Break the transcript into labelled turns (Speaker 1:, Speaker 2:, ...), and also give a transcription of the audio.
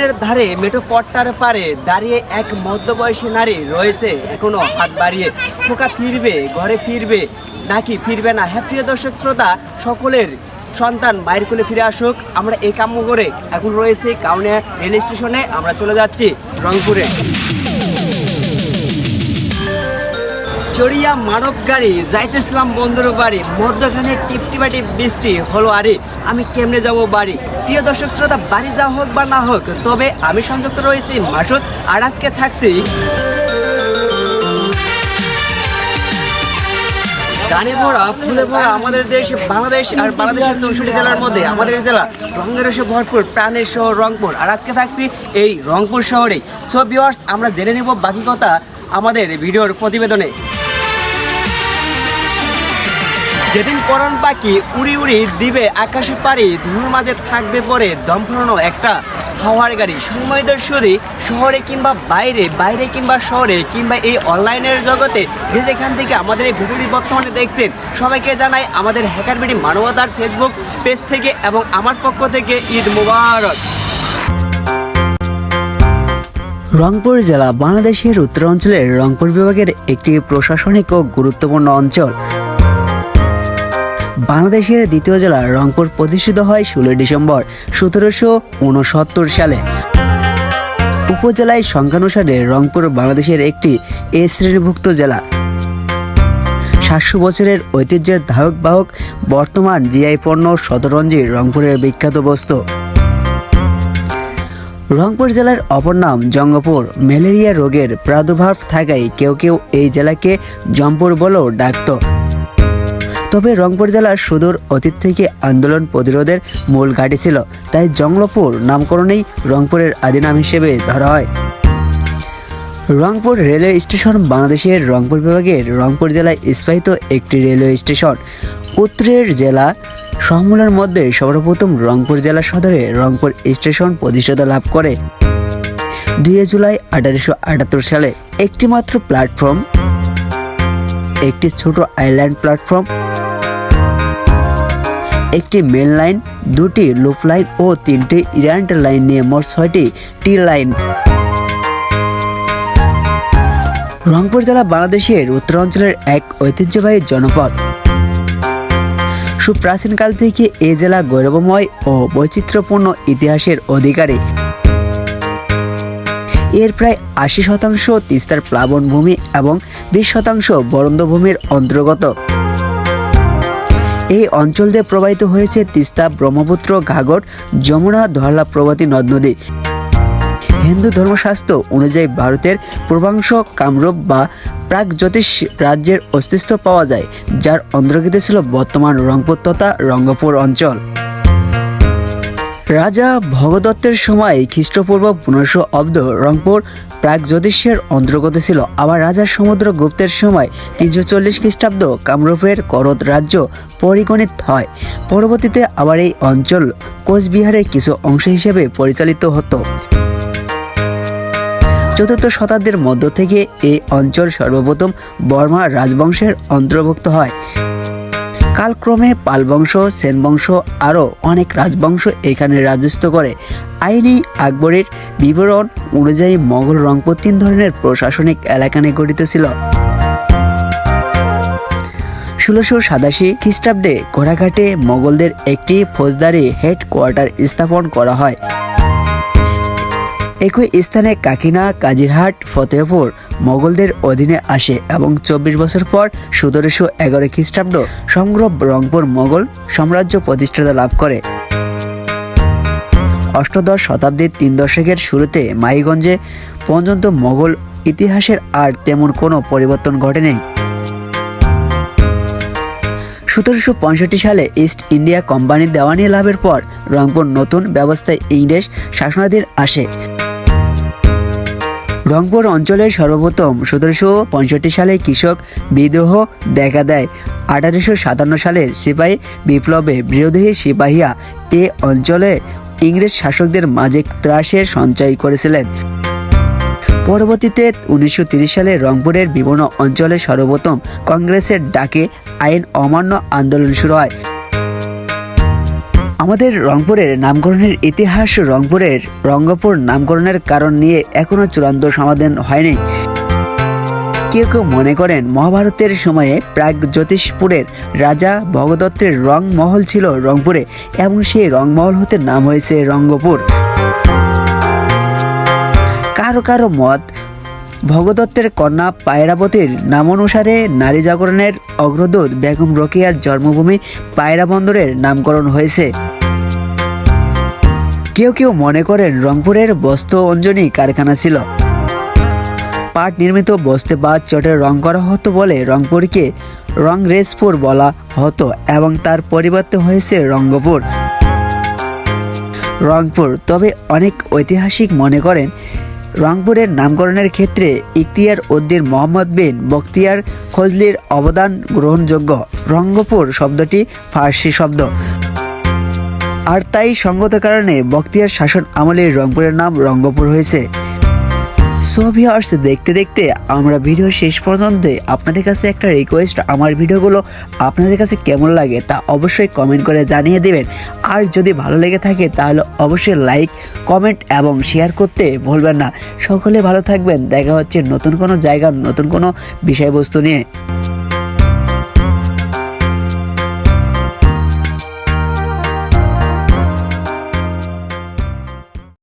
Speaker 1: লাইনের ধারে মেঠো পট্টার পারে দাঁড়িয়ে এক মধ্যবয়সী নারী রয়েছে এখনও হাত বাড়িয়ে। খোকা ফিরবে, ঘরে ফিরবে, নাকি ফিরবে না? হ্যাঁ প্রিয় দর্শক শ্রোতা, সকলের সন্তান মায়ের কোলে ফিরে আসুক। আমরা এই কাম্য করে এখন রয়েছে কাউনিয়া রেল স্টেশনে। আমরা চলে যাচ্ছি রংপুরে। চড়িয়া মানব গাড়ি যাইতেছিলাম বন্ধুর বাড়ি। মধ্যখানে টিপটিপাটি বৃষ্টি হলো আরে, আমি কেমনে যাব বাড়ি? প্রিয় দর্শক শ্রোতা, বাড়ি যা হোক বা না হোক, তবে আমি সংযুক্ত রয়েছি মাসুদ আর আজকে থাকছি গানে ভরা, ফুলে ভরা আমাদের দেশ, বাংলাদেশ আর বাংলাদেশের চৌষট্টি জেলার মধ্যে। আমাদের জেলা রঙের এসে ভরপুর, প্রাণের শহর রংপুর। আর আজকে থাকছি এই রংপুর শহরে। সো ভিউয়ার্স আমরা জেনে নেব বাকি কথা আমাদের ভিডিওর প্রতিবেদনে। যেদিন পরন পাখি উড়ি উড়ি দিবে আকাশে পারি ধুলোর মাঝে থাকবে পরে দম একটা হাওয়ার গাড়ি। সময় শুধু শহরে কিংবা বাইরে বাইরে কিংবা শহরে, কিংবা এই অনলাইনের জগতে যে যেখান থেকে আমাদের এই ভিডিওটি বর্তমানে দেখছেন, সবাইকে জানাই আমাদের হ্যাকার বিডি মানবতার ফেসবুক পেজ থেকে এবং আমার পক্ষ থেকে ঈদ মুবারক। রংপুর জেলা বাংলাদেশের উত্তরাঞ্চলের রংপুর বিভাগের একটি প্রশাসনিক ও গুরুত্বপূর্ণ অঞ্চল। বাংলাদেশের দ্বিতীয় জেলা রংপুর প্রতিষ্ঠিত হয় ষোলোই ডিসেম্বর, সতেরোশো উনসত্তর সালে। উপজেলায় সংখ্যানুসারে রংপুর বাংলাদেশের একটি এ শ্রেণীভুক্ত জেলা। সাতশো বছরের ঐতিহ্যের ধারক বাহক বর্তমান জিআই পণ্য শতরঞ্জি রংপুরের বিখ্যাত বস্তু। রংপুর জেলার অপর নাম জঙ্গপুর। ম্যালেরিয়া রোগের প্রাদুর্ভাব থাকায় কেউ কেউ এই জেলাকে জম্পুর বলেও ডাকত। তবে রংপুর জেলার সুদূর অতীত থেকে আন্দোলন প্রতিরোধের মূল ঘাঁটি ছিল। তাই জংলপুর নামকরণেই রংপুরের আদি নাম হিসেবে ধরা হয়। রংপুর রেলওয়ে স্টেশন বাংলাদেশের রংপুর বিভাগের রংপুর জেলায় স্থায়িত একটি রেলওয়ে স্টেশন। উত্তরের জেলা সমূলের মধ্যে সর্বপ্রথম রংপুর জেলা সদরে রংপুর স্টেশন প্রতিষ্ঠাতা লাভ করে। দুই জুলাই আঠারোশো আটাত্তর সালে একটি মাত্র প্ল্যাটফর্ম, একটি ছোট আইল্যান্ড প্ল্যাটফর্ম একটি মেন লাইন দুটি লুপ লাইন ও তিনটি ইরান্ট লাইন নিয়ে মোট ছয়টি টি লাইন রংপুর জেলা বাংলাদেশের উত্তরাঞ্চলের এক ঐতিহ্যবাহী জনপদ। সুপ্রাচীনকাল থেকে এ জেলা গৌরবময় ও বৈচিত্র্যপূর্ণ ইতিহাসের অধিকারী। এর প্রায় আশি শতাংশ তিস্তার প্লাবনভূমি এবং বিশ শতাংশ বরন্দভূমির অন্তর্গত। এই অঞ্চল দিয়ে প্রবাহিত হয়েছে তিস্তা, ব্রহ্মপুত্র, ঘাগর, যমুনা, ধরলা প্রভৃতি নদ নদী। হিন্দু ধর্মশাস্ত্র অনুযায়ী ভারতের পূর্বাংশ কামরূপ বা প্রাক জ্যোতিষ রাজ্যের অস্তিত্ব পাওয়া যায়, যার অন্তর্গত ছিল বর্তমান রংপুর তথা রঙ্গপুর অঞ্চল। রাজা ভগদত্তের সময় খ্রিস্টপূর্ব পনেরোশো অব্দ রংপুর প্রাক জ্যোতিষের অন্তর্গত ছিল। আবার রাজা সমুদ্রগুপ্তের সময় তিনশো চল্লিশ খ্রিস্টাব্দ কামরূপের করদ রাজ্য পরিগণিত হয়। পরবর্তীতে আবার এই অঞ্চল কোচবিহারের কিছু অংশ হিসেবে পরিচালিত হতো। চতুর্থ শতাব্দীর মধ্য থেকে এই অঞ্চল সর্বপ্রথম বর্মা রাজবংশের অন্তর্ভুক্ত হয়। কালক্রমে পাল বংশ সেন বংশ আরও অনেক রাজবংশ এখানে রাজত্ব করে। আইনি আকবরের বিবরণ অনুযায়ী মোগল রংপুর তিন ধরনের প্রশাসনিক এলাকা নিয়ে গঠিত ছিল। ষোলোশো সাতাশি খ্রিস্টাব্দে ঘোড়াঘাটে মোগলদের একটি ফৌজদারি হেডকোয়ার্টার স্থাপন করা হয়। একই স্থানে কাকিনা, কাজিরহাট, ফতেহপুর মোগলদের অধীনে আসে এবং চব্বিশ বছর পর সতেরোশো এগারো খ্রিস্টাব্দ সমগ্র রংপুর মোগল সাম্রাজ্য প্রতিষ্ঠাতা লাভ করে। অষ্টদশ শতাব্দীর তিন দশকের শুরুতে মাইগঞ্জে পর্যন্ত মোগল ইতিহাসের আর তেমন কোনো পরিবর্তন ঘটেনি সতেরোশো পঁয়ষট্টি সালে ইস্ট ইন্ডিয়া কোম্পানির দেওয়ানি লাভের পর রংপুর নতুন ব্যবস্থায় ইংরেজ শাসনাধীন আসে। রংপুর অঞ্চলের সর্বপ্রথম সতেরোশো পঁয়ষট্টি সালে কৃষক বিদ্রোহ দেখা দেয়। আঠারোশো সাতান্ন সালের সিপাহী বিপ্লবে বিরোধী সিপাহীরা এ অঞ্চলে ইংরেজ শাসকদের মাঝে ত্রাসের সঞ্চয় করেছিলেন। পরবর্তীতে উনিশশো সালে রংপুরের বিভিন্ন অঞ্চলে সর্বপ্রথম কংগ্রেসের ডাকে আইন অমান্য আন্দোলন শুরু হয়। আমাদের রংপুরের নামকরণের ইতিহাস রংপুরের রঙ্গপুর নামকরণের কারণ নিয়ে এখনও চূড়ান্ত সমাধান হয়নি। কেউ কেউ মনে করেন মহাভারতের সময়ে প্রাগ জ্যোতিষপুরের রাজা ভগদত্তের রং মহল ছিল রংপুরে, এবং সেই রংমহল হতে নাম হয়েছে রঙ্গপুর। কারও কারও মত, ভগদত্তের কন্যা পায়রাবতীর নাম অনুসারে নারী জাগরণের অগ্রদূত বেগম রোকেয়ার জন্মভূমি পায়রা বন্দরের নামকরণ হয়েছে। কেউ কেউ মনে করেন রংপুরের বস্ত্র অঞ্জনী কারখানা ছিল। পাট নির্মিত বস্তে বা চটের রং করা হতো বলে রংপুরকে রংরেজপুর বলা হতো এবং তার পরিবর্তে হয়েছে রঙ্গপুর। রংপুর, তবে অনেক ঐতিহাসিক মনে করেন, রংপুরের নামকরণের ক্ষেত্রে ইখতিয়ার উদ্দিন মোহাম্মদ বিন বখতিয়ার খজলির অবদান গ্রহণযোগ্য। রঙ্গপুর শব্দটি ফার্সি শব্দ। আর তাই সঙ্গত কারণে বক্তিয়ার শাসন আমলে রংপুরের নাম রঙ্গপুর হয়েছে। সোভিয়ার্স দেখতে দেখতে আমরা ভিডিও শেষ পর্যন্ত আপনাদের কাছে একটা রিকোয়েস্ট আমার ভিডিওগুলো আপনাদের কাছে কেমন লাগে তা অবশ্যই কমেন্ট করে জানিয়ে দেবেন। আর যদি ভালো লেগে থাকে তাহলে অবশ্যই লাইক কমেন্ট এবং শেয়ার করতে ভুলবেন না। সকলে ভালো থাকবেন, দেখা হচ্ছে নতুন কোনো জায়গার নতুন কোনো বিষয়বস্তু নিয়ে।